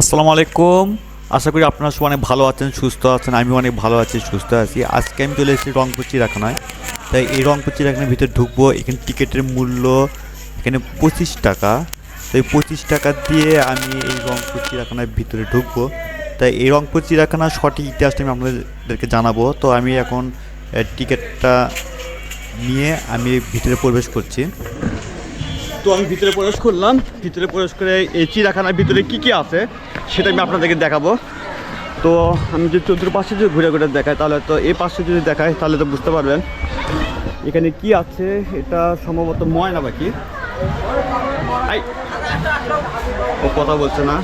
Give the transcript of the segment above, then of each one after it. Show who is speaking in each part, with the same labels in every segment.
Speaker 1: আসসালামু আলাইকুম। আশা করি আপনারা সবাই অনেক ভালো আছেন, সুস্থ আছেন আমি অনেক ভালো আছি, সুস্থ আছি। আজকে আমি চলে এসেছি রংপুর চিড়াখানায় তাই এই রংপুর চিড়াখানার ভিতরে ঢুকবো। এখানে টিকিটের মূল্য এখানে পঁচিশ টাকা। তাই পঁচিশ টাকা দিয়ে আমি এই রংপুর চিড়াখানার ভিতরে ঢুকবো। তাই এই রংপুর চিড়াখানার সঠিক ইতিহাসটা আমি আপনাদেরকে জানাব। তো আমি এখন টিকিটটা নিয়ে আমি ভিতরে প্রবেশ করছি।
Speaker 2: তো আমি ভিতরে প্রবেশ করলাম, ভিতরে প্রবেশ করে এই চিড়াখানার ভিতরে কি কি আছে সেটা আমি আপনাদেরকে দেখাবো। তো আমি যদি চতুর্পাশে যদি ঘুরে ঘুরে দেখাই, তাহলে তো এই পাশে যদি দেখাই, তাহলে তো বুঝতে পারবেন। এখানে কি আছে? এটা সম্ভবত ময়না পাখি। ও কথা বলছে না।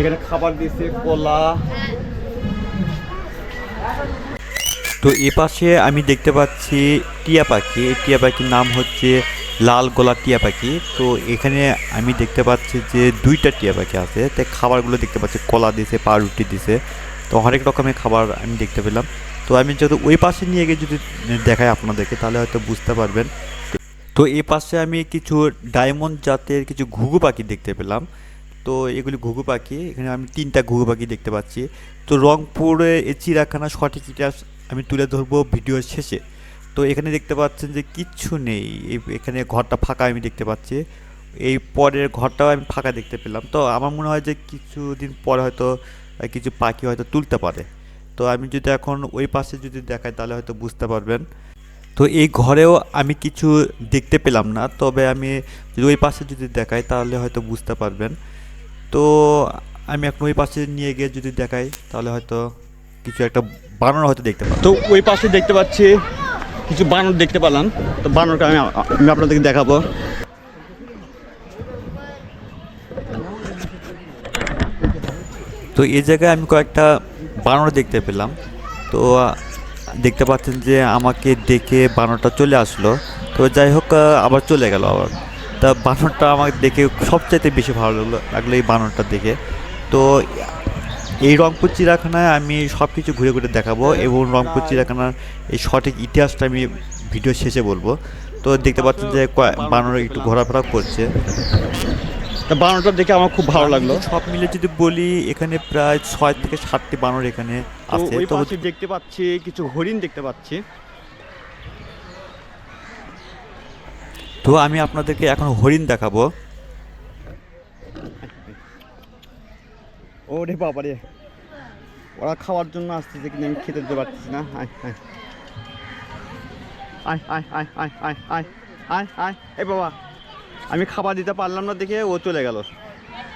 Speaker 2: এখানে খাবার দিয়েছে, কলা।
Speaker 1: তো এ পাশে আমি দেখতে পাচ্ছি টিয়া পাখি। টিয়া পাখির নাম হচ্ছে লাল গলা টিয়া পাখি। তো এখানে আমি দেখতে পাচ্ছি যে দুইটা টিয়া পাখি আছে। তাই খাবারগুলো দেখতে পাচ্ছি, কলা দিছে পাউরুটি দিছে। তো হরেক রকমের খাবার আমি দেখতে পেলাম। তো আমি যদি ওই পাশে নিয়ে গিয়ে যদি দেখাই আপনাদেরকে, তাহলে হয়তো বুঝতে পারবেন। তো এ পাশে আমি কিছু ডায়মন্ড জাতের কিছু ঘুঘু পাখি দেখতে পেলাম। তো এগুলি ঘুঘু পাখি। এখানে আমি তিনটা ঘুঘু পাখি দেখতে পাচ্ছি। তো রংপুরে এই চিড়াখানা সঠিক ইতিহাস আমি তুলে ধরবো ভিডিওর শেষে। তো এখানে দেখতে পাচ্ছেন যে কিচ্ছু নেই। এখানে ঘরটা ফাঁকা আমি দেখতে পাচ্ছি। এই পরের ঘরটাও আমি ফাঁকা দেখতে পেলাম। তো আমার মনে হয় যে কিছুদিন পরে হয়তো কিছু পাখি হয়তো তুলতে পারে। তো আমি যদি এখন ওই পাশে যদি দেখাই, তাহলে হয়তো বুঝতে পারবেন। তো এই ঘরেও আমি কিছু দেখতে পেলাম না। তবে আমি যদি ওই পাশে যদি দেখাই, তাহলে হয়তো বুঝতে পারবেন। তো আমি এখন ওই পাশে নিয়ে গিয়ে যদি দেখাই, তাহলে হয়তো কিছু একটা বানানো হয়তো দেখতে পাবো
Speaker 2: তো ওই পাশে দেখতে পাচ্ছি কিছু বানর দেখতে পেলাম তো বানরটা আমি আমি আপনাদেরকে দেখাবো।
Speaker 1: তো এই জায়গায় আমি কয়েকটা বানর দেখতে পেলাম। তো দেখতে পাচ্ছেন যে আমাকে দেখে বানরটা চলে আসলো। তো যাই হোক আবার চলে গেল আবার। তা বানরটা আমাকে দেখে সবচাইতে বেশি ভালো লাগল লাগল এই বানরটা দেখে। তো এই রংপুর চিড়াখানায় আমি সব কিছু ঘুরে ঘুরে দেখাবো এবং রংপুর চিড়াখানার এই সঠিক ইতিহাসটা আমি ভিডিও শেষে বলব। তো দেখতে পাচ্ছেন যে বানর একটু ঘোরাফেরা করছে।
Speaker 2: তা বানরটা দেখে আমার খুব ভালো লাগল।
Speaker 1: সব মিলে যদি বলি এখানে প্রায় ছয় থেকে সাতটি বানর এখানে আছে। তো
Speaker 2: দেখতে পাচ্ছি কিছু হরিণ দেখতে পাচ্ছি।
Speaker 1: তো আমি আপনাদেরকে এখন হরিণ দেখাবো।
Speaker 2: ওরে বাবা রে। ওরা খাওয়ার জন্য আসতেছে কিন্তু আমি খেতে দিতে পারতেছি না। আয় আয়। আয় আয় আয় আয় আয় আয় আয় আয়। এই বাবা, আমি খাবার দিতে পারলাম না দেখে ও চলে গেল।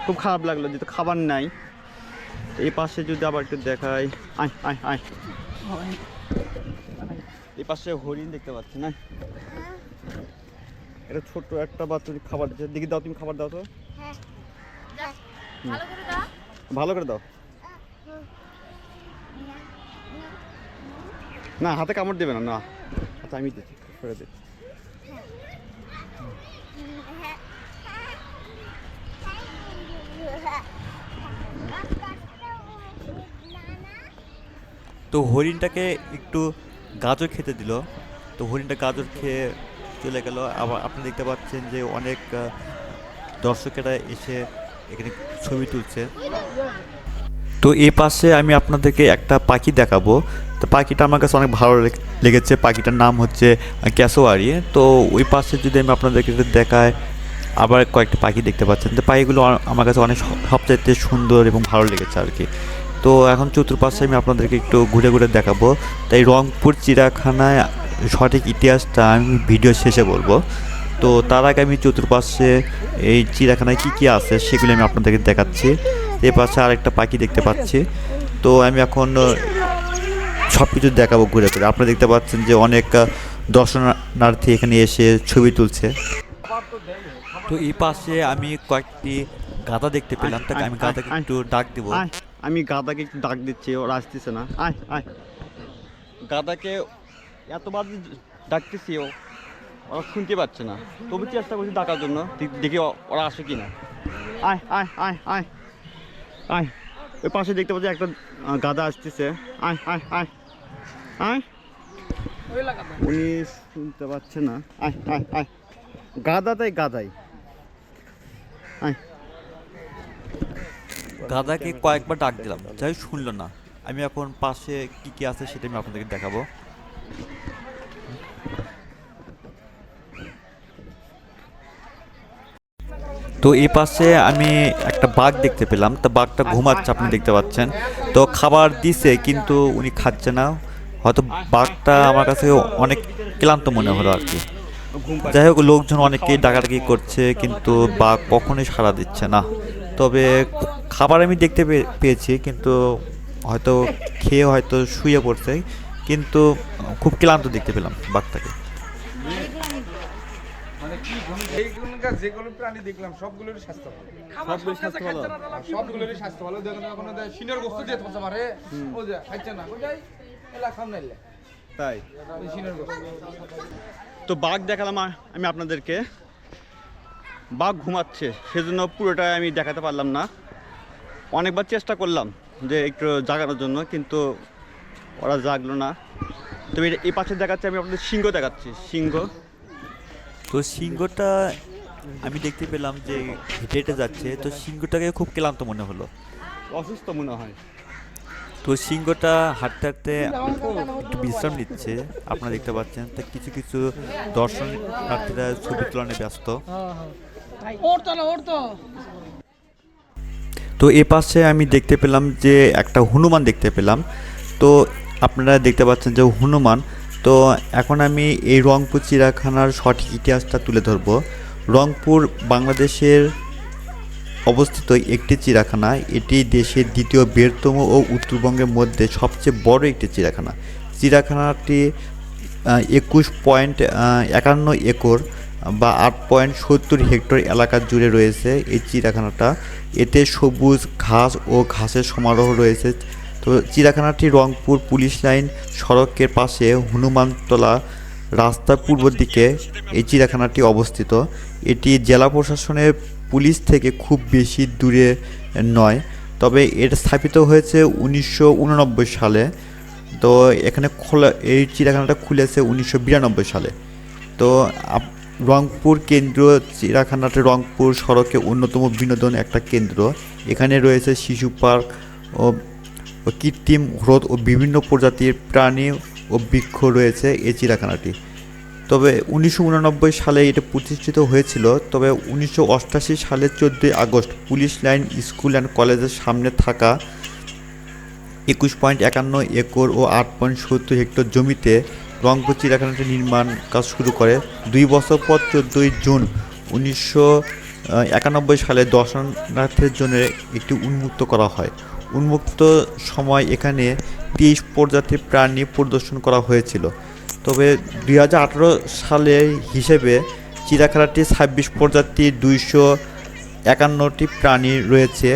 Speaker 2: খুব খারাপ লাগল যেহেতু খাবার নাই। এই পাশে যদি আবার একটু দেখাই। আয় আয় আয়। এই পাশে হরিণ দেখতে পাচ্ছি না? এটা ছোট্ট একটা বাচ্চা খাবার দিচ্ছে। দেখি দাও, তুমি খাবার দাও তো।
Speaker 3: হ্যাঁ ভালো করে দাও।
Speaker 2: ভালো করে দাও। না, হাতে কামড় দেবে না না। আচ্ছা আমি দিচ্ছি, করে দিচ্ছি।
Speaker 1: তো হরিণটাকে একটু গাজর খেতে দিল। তো হরিণটা গাজর খেয়ে চলে গেল। আবার আপনি দেখতে পাচ্ছেন যে অনেক দর্শকেরা এসে এখানে ছবি তুলছে। তো এই পাশে আমি আপনাদেরকে একটা পাখি দেখাবো। তো পাখিটা আমার কাছে অনেক ভালো লেগেছে। পাখিটার নাম হচ্ছে ক্যাসোয়ারি। তো ওই পাশে যদি আমি আপনাদেরকে দেখাই, আবার কয়েকটা পাখি দেখতে পাচ্ছেন। তো পাখিগুলো আমার কাছে অনেক সবচাইতে সুন্দর এবং ভালো লেগেছে আর কি। তো এখন চতুর্পাশে আমি আপনাদেরকে একটু ঘুরে ঘুরে দেখাবো। তাই রংপুর চিড়াখানায় সঠিক ইতিহাসটা আমি ভিডিও শেষে বলব। তো তার আগে আমি চতুর্পাশে এই চিড়াখানায় কী কী আছে সেগুলি আমি আপনাদেরকে দেখাচ্ছি। এ পাশে আরেকটা পাখি দেখতে পাচ্ছি। তো আমি এখন সব কিছু দেখাবো ঘুরে ঘুরে। আপনারা দেখতে পাচ্ছেন যে অনেক দর্শনার্থী এখানে এসে ছবি তুলছে। তো এই পাশে আমি কয়েকটি গাদা দেখতে পেলাম। তাকে আমি গাদাকে একটু ডাক দেবো।
Speaker 2: আমি গাদাকে একটু ডাক দিচ্ছি ওরা আসতেছে না। আয় আয়। গাদাকে এতবার ডাকতেছি ও। ওরা শুনতে পাচ্ছে না। তবু চেষ্টা করছি ডাকার জন্য দেখি ওরা আসে কি না আয় আয় আয় আয়। আয়। ওই পাশে দেখতে পাচ্ছি একটা গাদা আসতেছে। আয় আয় আয়। আয়। উনি শুনতে পাচ্ছে না। আয় আয় আয়। গাদাটাই গাদাই আয়।
Speaker 1: গাদাকে কয়েকবার ডাক দিলাম। যাই শুনলো না। আমি এখন পাশে কি কি আছে সেটা আমি আপনাদেরকে দেখাবো। তো এই পাশে আমি একটা বাঘ দেখতে পেলাম। তো বাঘটা ঘুমাচ্ছে, আপনি দেখতে পাচ্ছেন। তো খাবার দিছে, কিন্তু উনি খাচ্ছে না। হয়তো বাঘটা আমার কাছে অনেক ক্লান্ত মনে হলো আর কি। যাই হোক, লোকজন অনেকেই ডাকাডাকি করছে, কিন্তু বাঘ কখনোই সাড়া দিচ্ছে না। তবে খাবার আমি দেখতে পেয়েছি, কিন্তু হয়তো খেয়ে হয়তো শুয়ে পড়ছে। কিন্তু খুব ক্লান্ত দেখতে পেলাম বাঘটাকে।
Speaker 4: যেগুলো প্রাণী দেখলাম সবগুলোরই স্বাস্থ্য ভালো।
Speaker 2: সবগুলো স্বাস্থ্য ভালো।
Speaker 4: সবগুলোরই স্বাস্থ্য ভালো। দেখুন এখন দিয়ে তোমার মারে ও যে খাইছে না। কোথায় এলা খাম নাইলে
Speaker 2: তাই? তো বাঘ দেখালাম আমি আপনাদেরকে। বাঘ ঘুমাচ্ছে সেজন্য পুরোটাই আমি দেখাতে পারলাম না। অনেকবার চেষ্টা করলাম যে একটু জাগানোর জন্য কিন্তু ওরা জাগলো না। এটা- এই পাশে দেখাচ্ছি আমি আপনাদের সিংহ দেখাচ্ছি। সিংহ।
Speaker 1: তো সিংহটা আমি দেখতে পেলাম যে হেঁটে হেঁটে যাচ্ছে তো সিংহটাকে খুব ক্লান্ত মনে হলো।
Speaker 2: অসুস্থ মনে হয়।
Speaker 1: তো সিংহটা হাঁটতে হাঁটতে একটু বিশ্রাম নিচ্ছে আপনারা দেখতে পাচ্ছেন। তো কিছু কিছু দর্শনার্থীরা ছবি তুলনে ব্যস্ত। তো এ পাশে আমি দেখতে পেলাম যে একটা হনুমান দেখতে পেলাম। তো আপনারা দেখতে পাচ্ছেন যে হনুমান তো এখন আমি এই রংপুর চিড়িয়াখানার সঠিক ইতিহাসটা তুলে ধরব। রংপুর বাংলাদেশের অবস্থিত একটি চিড়িয়াখানা। এটি দেশের দ্বিতীয় বৃহত্তম ও উত্তরবঙ্গের মধ্যে সবচেয়ে বড় একটি চিড়িয়াখানা। চিড়িয়াখানাটি একুশ পয়েন্ট একান্ন একর বা আট পয়েন্ট সত্তর হেক্টর এলাকা জুড়ে রয়েছে এই চিড়িয়াখানাটা। এতে সবুজ ঘাস ও ঘাসের সমারোহ রয়েছে। তো চিড়িয়াখানাটি রংপুর পুলিশ লাইন সড়কের পাশে হনুমানতলা রাস্তার পূর্ব দিকে এই চিড়িয়াখানাটি অবস্থিত। এটি জেলা প্রশাসনের পুলিশ থেকে খুব বেশি দূরে নয়, তবে এটা স্থাপিত হয়েছে উনিশশো উননব্বই সালে। তো এখানে খোলা, এই চিড়িয়াখানাটা খুলেছে উনিশশো বিরানব্বই সালে। তো রংপুর কেন্দ্রীয় চিড়িয়াখানাটি রংপুর সড়কে অন্যতম বিনোদন একটা কেন্দ্র। এখানে রয়েছে শিশু পার্ক ও ও কৃত্রিম হ্রদ ও বিভিন্ন প্রজাতির প্রাণী ও বৃক্ষ রয়েছে এই চিড়িয়াখানাটি। তবে উনিশশো উননব্বই সালে এটা প্রতিষ্ঠিত হয়েছিল, তবে উনিশশো সালে চোদ্দোই August police line school and কলেজের সামনে থাকা একুশ পয়েন্ট একান্ন একর ও আট পয়েন্ট সত্তর হেক্টর জমিতে রংপুর চিড়িয়াখানাটি নির্মাণ কাজ শুরু করে। দুই বছর পর চোদ্দোই জুন উনিশশো একানব্বই সালে দর্শনার্থীর জন্য একটি উন্মুক্ত করা হয়। উন্মুক্ত সময় এখানে তেইশ প্রজাতির প্রাণী প্রদর্শন করা হয়েছিল। তবে দুই সালে হিসেবে চিড়িয়াখানাটি ছাব্বিশ প্রজাতির দুইশো একান্নটি প্রাণী রয়েছে।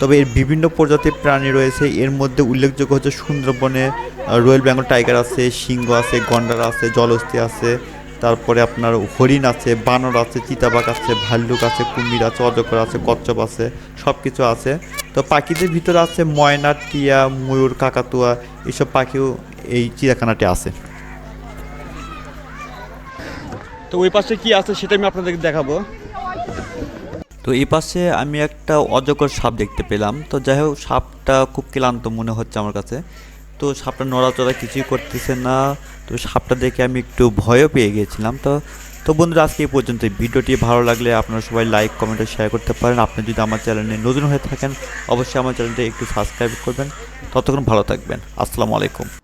Speaker 1: তবে এর বিভিন্ন প্রজাতির প্রাণী রয়েছে। এর মধ্যে উল্লেখযোগ্য হচ্ছে সুন্দরবনে রয়্যাল বেঙ্গল টাইগার আছে, সিংহ আছে, গন্ডার আছে, জলহস্তি আছে তারপরে আপনার হরিণ আছে বানর আছে চিতাবাঘ আছে ভাল্লুক আছে কুমির আছে অজগর আছে কচ্ছপ আছে সব কিছু আছে। তো পাখিদের ভিতরে আছে ময়না টিয়া ময়ূর কাকাতুয়া এইসব পাখিও এই চিড়িয়াখানাটি আছে।
Speaker 2: তো ওই পাশে কি আছে সেটা আমি আপনাদেরকে দেখাবো।
Speaker 1: তো এই পাশে আমি একটা অজগর সাপ দেখতে পেলাম। তো যাই হোক সাপটা খুব ক্লান্ত মনে হচ্ছে আমার কাছে। তো সাপটা নড়াচড়া কিছুই করতেছে না। তো সাপটা দেখে আমি একটু ভয়ও পেয়ে গিয়েছিলাম তো তো বন্ধুরা, আজকে এই পর্যন্ত। ভিডিওটি ভালো লাগলে আপনারা সবাই লাইক কমেন্ট শেয়ার করতে পারেন। আপনি যদি আমার চ্যানেলে নতুন হয়ে থাকেন, অবশ্যই আমার চ্যানেলটি একটু সাবস্ক্রাইব করবেন। ততক্ষণ ভালো থাকবেন। আসসালামু আলাইকুম।